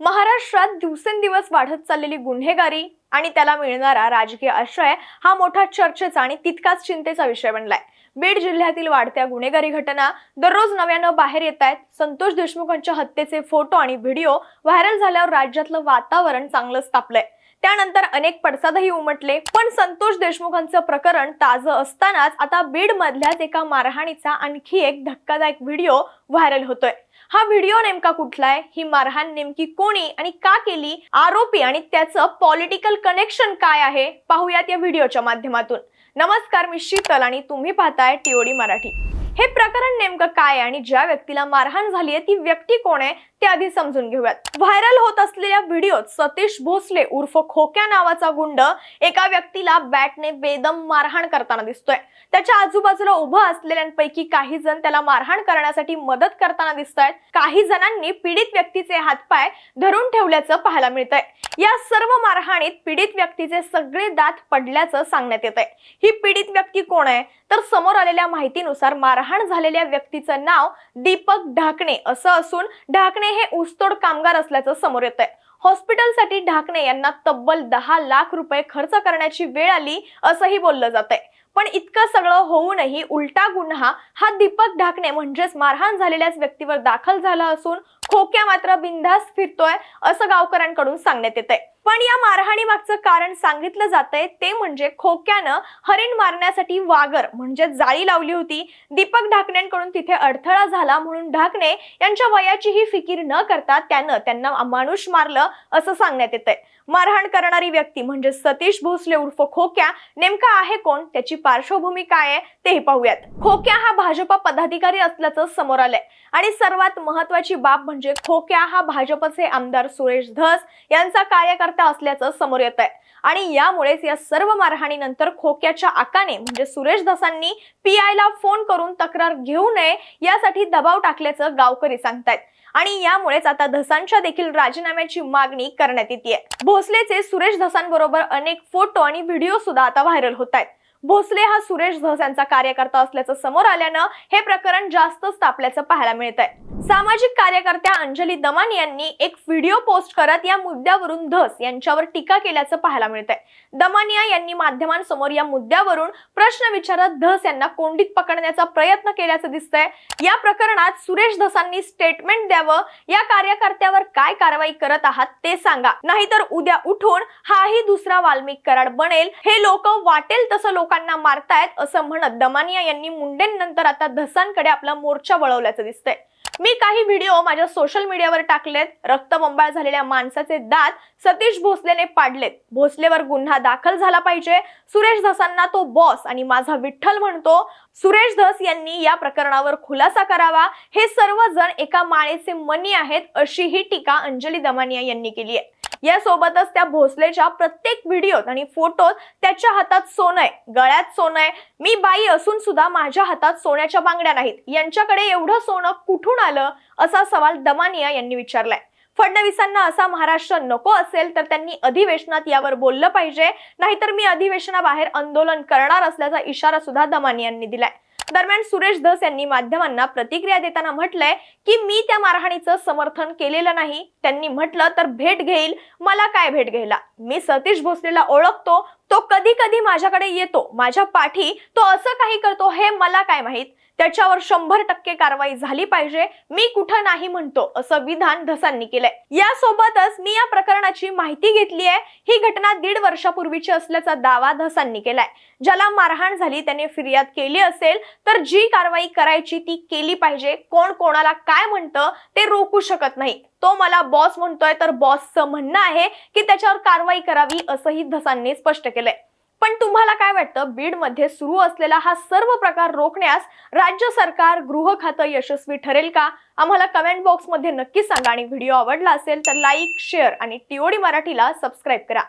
महाराष्ट्रात दिवसेंदिवस वाढत चाललेली गुन्हेगारी आणि त्याला मिळणारा राजकीय आश्रय हा मोठा चर्चेचा आणि तितकाच चिंतेचा विषय बनलाय. बीड जिल्ह्यातील वाढत्या गुन्हेगारी घटना दररोज नव्यानं बाहेर येत आहेत. संतोष देशमुखांच्या हत्येचे फोटो आणि व्हिडिओ व्हायरल झाल्यावर राज्यातलं वातावरण चांगलंच तापलंय. त्यानंतर अनेक पडसादही उमटले पण संतोष देशमुखांचं प्रकरण ताजं असतानाच आता बीड मधल्याच एका मारहाणीचा आणखी एक धक्कादायक व्हिडिओ व्हायरल होतोय. हा व्हिडिओ नेमका कुठला आहे ही मारहाण नेमकी कोणी आणि का केली? आरोपी आणि त्याचं पॉलिटिकल कनेक्शन काय आहे? पाहूयात या व्हिडिओच्या माध्यमातून. नमस्कार मी शीतल आणि तुम्ही पाहताय टीओडी मराठी. हे प्रकरण नेमकं काय आहे आणि ज्या व्यक्तीला मारहाण झाली आहे ती व्यक्ती कोण आहे? ते आधी समजून घेऊयात. व्हायरल होत असलेल्या व्हिडिओत सतीश भोसले उर्फ खोक्या नावाचा गुंड एका व्यक्तीला बॅटने बेदम मारहाण करताना दिसतोय. त्याच्या आजूबाजूला उभं असलेल्यांपैकी काही जण त्याला मारहाण करण्यासाठी मदत करताना दिसत आहेत काही जणांनी पीडित व्यक्तीचे हातपाय धरून ठेवल्याचं पाहायला मिळतंय. या सर्व मारहाणीत पीडित व्यक्तीचे सगळे दात पडल्याचं सांगण्यात येत आहे ही पीडित व्यक्ती कोण आहे? तर समोर आलेल्या माहितीनुसार मारहाण झालेल्या व्यक्तीचं नाव दीपक ढाकणे असं असून ढाकणे हे ऊसतोड कामगार असल्याचं समोर येत आहे हॉस्पिटलसाठी ढाकणे यांना तब्बल दहा लाख रुपये खर्च करण्याची वेळ आली असंही बोललं जात आहे पण इतकं सगळं होऊनही उलटा गुन्हा हा दीपक ढाकणे म्हणजेच मारहाण झालेल्याच व्यक्तीवर दाखल झाला असून खोक्या मात्र बिनधास्त फिरतोय असं गावकऱ्यांकडून सांगण्यात येत आहे पण या मारहाणी मागचं कारण सांगितलं जातंय ते म्हणजे खोक्यानं हरिण मारण्यासाठी वागर म्हणजे जाळी लावली होती. दीपक ढाकण्यांकडून तिथे अडथळा झाला म्हणून ढाकणे यांच्या वयाची ही फिकीर न करता त्यानं त्यांना माणूस मारलं असं सांगण्यात येतंय. मारहाण करणारी व्यक्ती म्हणजे सतीश भोसले उर्फ खोक्या नेमका आहे कोण? त्याची पार्श्वभूमी काय आहे? तेही पाहूयात. खोक्या हा भाजपा पदाधिकारी असल्याचं समोर आलंय. आणि सर्वात महत्वाची बाब म्हणजे खोक्या हा भाजपचे आमदार सुरेश धस यांचा कार्यकर्ता असल्याचं समोर येत आहे आणि यामुळेच या सर्व मारहाणीनंतर खोक्याच्या आकाने म्हणजे सुरेश धसांनी पी ला फोन करून तक्रार घेऊ नये यासाठी दबाव टाकल्याचं गावकरी सांगतायत. आणि यामुळेच आता धसांच्या देखील राजीनाम्याची मागणी करण्यात येते भोसलेचे सुरेश धसांबरोबर अनेक फोटो आणि व्हिडिओ सुद्धा आता व्हायरल होत आहेत भोसले हा सुरेश धस यांचा कार्यकर्ता असल्याचं समोर आल्यानं हे प्रकरण जास्तच तापल्याचं पाहायला मिळत आहे सामाजिक कार्यकर्त्या अंजली दमान यांनी एक व्हिडिओ पोस्ट करत या मुद्द्यावरून धस यांच्यावर टीका केल्याचं पाहायला मिळत आहे दमानिया यांनी माध्यमांसमोर या मुद्द्यावरून प्रश्न विचारत धस यांना कोंडीत पकडण्याचा प्रयत्न केल्याचं दिसतंय. या प्रकरणात सुरेश धसांनी स्टेटमेंट द्यावं या कार्यकर्त्यावर काय कारवाई करत आहात ते सांगा. नाहीतर उद्या उठून हाही दुसरा वाल्मिक कराड बनेल. हे लोक वाटेल तसं लोक लोकांना मारतायत असं म्हणत दमानिया यांनी मुंडेंनंतर आता धसांकडे आपला मोर्चा वळवल्याचं दिसतंय. मी काही व्हिडिओ माझ्या सोशल मीडियावर टाकलेत. रक्तबंबाळ झालेल्या माणसाचे दात सतीश भोसलेने पाडलेत. भोसलेवर गुन्हा दाखल झाला पाहिजे. सुरेश धसांना तो बॉस आणि माझा विठ्ठल म्हणतो. सुरेश धस यांनी या प्रकरणावर खुलासा करावा. हे सर्वजण एका माळेचे मनी आहेत अशी ही टीका अंजली दमानिया यांनी केली आहे. यासोबतच त्या भोसलेच्या प्रत्येक व्हिडिओत आणि फोटोत त्याच्या हातात सोनं आहे. गळ्यात सोनं आहे. मी बाई असून सुद्धा माझ्या हातात सोन्याच्या बांगड्या नाहीत. यांच्याकडे एवढं सोनं कुठून आलं? असा सवाल दमानिया यांनी विचारलाय. फडणवीसांना असा महाराष्ट्र नको असेल तर त्यांनी अधिवेशनात यावर बोललं पाहिजे. नाहीतर मी अधिवेशनाबाहेर आंदोलन करणार असल्याचा इशारा सुद्धा दमानी यांनी दिलाय. दरम्यान सुरेश धस यांनी माध्यमांना प्रतिक्रिया देताना म्हटलंय की मी त्या मारहाणीचं समर्थन केलेलं नाही. त्यांनी म्हटलं तर भेट घेईल. मला काय भेट घ्यायला? मी सतीश भोसलेला ओळखतो. तो कधी कधी माझ्याकडे येतो. माझ्या पाठी तो असं काही करतो हे मला काय माहीत? त्याच्यावर शंभर टक्के कारवाई झाली पाहिजे. मी कुठं नाही म्हणतो असं विधान धसांनी केलंय. यासोबतच मी या प्रकरणाची माहिती घेतली आहे. ही घटना दीड वर्षापूर्वीची असल्याचा दावा धसांनी केलाय. ज्याला मारहाण झाली त्याने फिर्याद केली असेल तर जी कारवाई करायची ती केली पाहिजे. कोण कोणाला काय म्हणतं ते रोखू शकत नाही. तो मला बॉस म्हणतोय तर बॉसचं म्हणणं आहे की त्याच्यावर कारवाई करावी असंही धसांनी स्पष्ट केलंय. पण तुम्हाला काय वाटतं? बीडमध्ये सुरू असलेला हा सर्व प्रकार रोखण्यास राज्य सरकार गृह खातं यशस्वी ठरेल का? आम्हाला कमेंट बॉक्समध्ये नक्की सांगा आणि व्हिडिओ आवडला असेल तर लाईक शेअर आणि टीओडी मराठीला सबस्क्राईब करा.